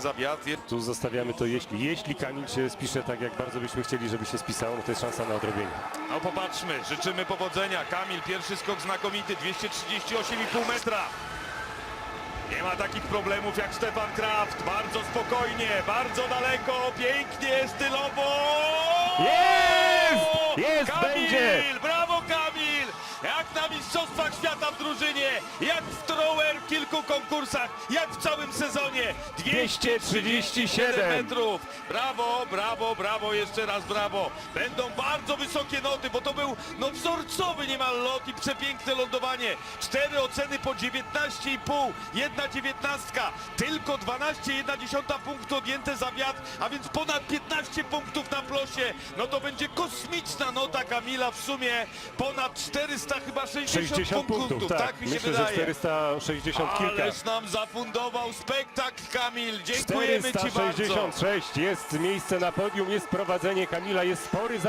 za wiatr. Tu zostawiamy to jeśli. Jeśli Kamil się spisze tak, jak bardzo byśmy chcieli, żeby się spisało, no to jest szansa na odrobienie. No popatrzmy, życzymy powodzenia. Kamil, pierwszy skok znakomity, 238,5 metra. Nie ma takich problemów jak Stefan Kraft. Bardzo spokojnie, bardzo daleko, pięknie, stylowo. Jest! Jest, Kamil! będzie! Brawo Kamil! Jak na Mistrzostwach Świata w drużynie, kilku konkursach, jak w całym sezonie. 237 metrów. Brawo, brawo, brawo, jeszcze raz brawo. Będą bardzo wysokie noty, bo to był no wzorcowy niemal lot i przepiękne lądowanie. Cztery oceny po 19,5, jedna dziewiętnastka, tylko 12,1 punktu odjęte za wiatr, a więc ponad 15 punktów na plosie. No to będzie kosmiczna nota Kamila w sumie ponad 400 chyba 60, 60 punktów, tak. mi się Myślę, wydaje. że 460 kilka. Ależ nam zafundował spektakl Kamil. Dziękujemy Ci bardzo. 466 jest miejsce na podium, jest prowadzenie Kamila, jest spory